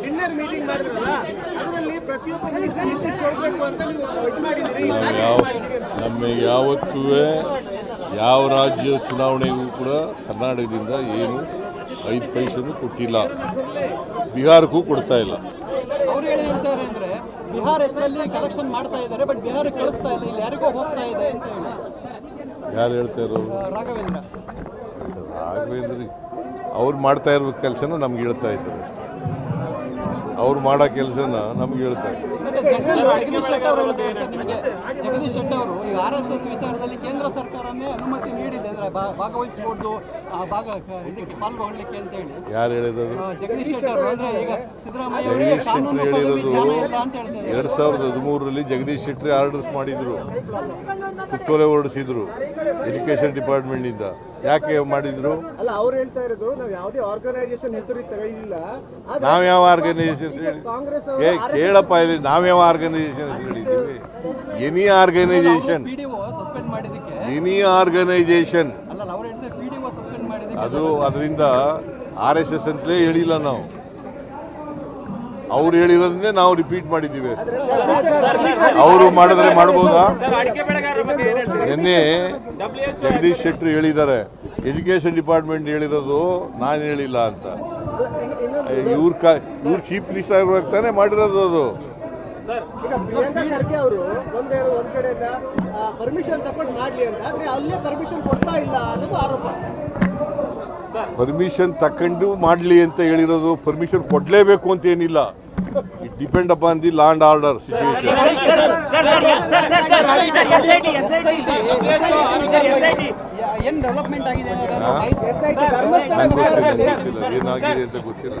Dinner meeting ಮಾಡಿದ್ರಲ್ಲ ಅದರಲ್ಲಿ ಪ್ರತಿಯೊಬ್ಬ ಮಿನಿಸ್ಟರ್ ಇಷ್ಟಿಷ್ಟು ಅಂತ ನೀವು ನಮಗೆ ಯಾವತ್ತೂ ಯಾವ ರಾಜ್ಯ ಚುನಾವಣೆಗೂ ಕೂಡ ಕರ್ನಾಟಕದಿಂದ ಏನು ಐದು ಪೈಸೆನೂ ಕೊಟ್ಟಿಲ್ಲ. ಬಿಹಾರಕ್ಕೂ ಕೊಡ್ತಾ ಇಲ್ಲ. ಅವ್ರು ಏನು ಹೇಳ್ತಾರೆ ಅಂದ್ರೆ ಬಿಹಾರ ಹೆಸರಲ್ಲಿ ಕಲೆಕ್ಷನ್ ಮಾಡ್ತಾ ಇದ್ದಾರೆ ಬಟ್ ಬಿಹಾರಕ್ಕೆ ಕಳಿಸ್ತಾ ಇಲ್ಲ ಇಲ್ಲಿ ಯಾರಿಗೋ ಹೋಗ್ತಾ ಇದೆ ಅಂತ ಹೇಳಿ. ಯಾರು ಹೇಳ್ತಾ ಇರೋರು ರಾಘವೇಂದ್ರ. ರಾಘವೇಂದ್ರ. ಅವ್ರು ಮಾಡ್ತಾ ಇರೋ ಕೆಲಸನ ನಮ್ಗೆ ಹೇಳ್ತಾ ಇದ್ದಾರೆ ಅಷ್ಟೇ. ಅವ್ರು ಮಾಡೋ ಕೆಲಸನ ನಮ್ಗೆ ಹೇಳ್ತಾ ಇದ್ದಾರೆ. ಜಗದೀಶ್ ಶೆಟ್ಟರ್ ಅವರು ಹೇಳ್ತಾರೆ ಸರ್ ನಿಮಗೆ ಜಗದೀಶ್ ಶೆಟ್ಟರ್ ಅವರು ಈ ಆರ್ ಎಸ್ ಎಸ್ ವಿಚಾರದಲ್ಲಿ ಕೇಂದ್ರ ಸರ್ಕಾರನೇ ಅನುಮತಿ ನೀಡಿದೆ ಅಂದ್ರೆ ಭಾ- ಭಾಗವಹಿಸಬಹುದು ಆ ಭಾಗ ಕ- ಇದಕ್ಕೆ ಪಾಲ್ಗೊಳ್ಳಿಕ್ಕೆ ಅಂತ ಹೇಳಿ. ಯಾರು ಹೇಳಿರೋದು? ಜಗದೀಶ್ ಶೆಟ್ಟರ್ ಅವರು ಅಂದ್ರೆ ಈಗ ಸಿದ್ದರಾಮಯ್ಯ ಅವರು ಜಗದೀಶ್ ಶೆಟ್ಟರ್ ಕಾನೂನು ಹೇಳಿರೋದು ಎರಡ್ ಸಾವಿರದ ಹದಿಮೂರರಲ್ಲಿ ಜಗದೀಶ್ ಶೆಟ್ಟರ್ ಆರ್ಡರ್ಸ್ ಮಾಡಿದ್ರು. ಸುತ್ತೋಲೆ ಹೊರಡಿಸಿದ್ರು. ಎಜುಕೇಶನ್ ಡಿಪಾರ್ಟ್ಮೆಂಟ್ನಿಂದ ಯಾಕೆ ಮಾಡಿದ್ರು? ಅಲ್ಲ ಅವ್ರು ಹೇಳ್ತಾ ಇರೋದು ನಾವು ಯಾವುದೇ ಆರ್ಗನೈಸೇಷನ್ ಹೆಸರು ತೆಗೆದಿಲ್ಲ. ನಾವು ಯಾವ ಆರ್ಗನೈಸೇಷನ್ ಹೇಳಿ? ಕಾಂಗ್ರೆಸ್ ಏ ಕೇಳಪ್ಪ ಇಲ್ಲಿ ನಾವ್ಯಾವ ಆರ್ಗನೈಸೇಷನ್ ಹೇಳಿದ್ದೀವಿ? ಎನಿ ಆರ್ಗನೈಸೇಷನ್ ಎನಿ ಆರ್ಗನೈಸೇಷನ್ ಅದು ಅದರಿಂದ ಆರ್ ಎಸ್ ಎಸ್ ಅಂತಲೇ ಹೇಳಿಲ್ಲ ನಾವು. ಅವ್ರು ಹೇಳಿರೋದನ್ನೇ ನಾವು ರಿಪೀಟ್ ಮಾಡಿದ್ದೀವಿ. ಅವರು ಮಾಡಿದ್ರೆ ಮಾಡ್ಬೋದಾ? ನಿನ್ನೆ ಜಗದೀಶ್ ಶೆಟ್ಟರ್ ಹೇಳಿದ್ದಾರೆ ಎಜುಕೇಶನ್ ಡಿಪಾರ್ಟ್ಮೆಂಟ್ ಹೇಳಿರೋದು ನಾನು ಹೇಳಿಲ್ಲ ಅಂತ. ಇವ್ರ ಕ ಇವ್ರು ಚೀಫ್ ಮಿನಿಸ್ಟರ್ ಆಗಿರುವಾಗ ತಾನೇ ಮಾಡಿರೋದು ಅದು. ಪರ್ಮಿಷನ್ ತಗೊಂಡು ಮಾಡಲಿ ಅಂತ. ಆದ್ರೆ ಅಲ್ಲೇ ಪರ್ಮಿಷನ್ ಕೊಡ್ತಾ ಇಲ್ಲ ಅನ್ನೋದು ಆರೋಪ. ಪರ್ಮಿಷನ್ ತಕೊಂಡು ಮಾಡಲಿ ಅಂತ ಹೇಳಿರೋದು ಪರ್ಮಿಷನ್ ಕೊಡಲೇಬೇಕು ಅಂತ ಏನಿಲ್ಲ it depend upon the land order ಏನಾಗಿದೆ ಅಂತ ಗೊತ್ತಿಲ್ಲ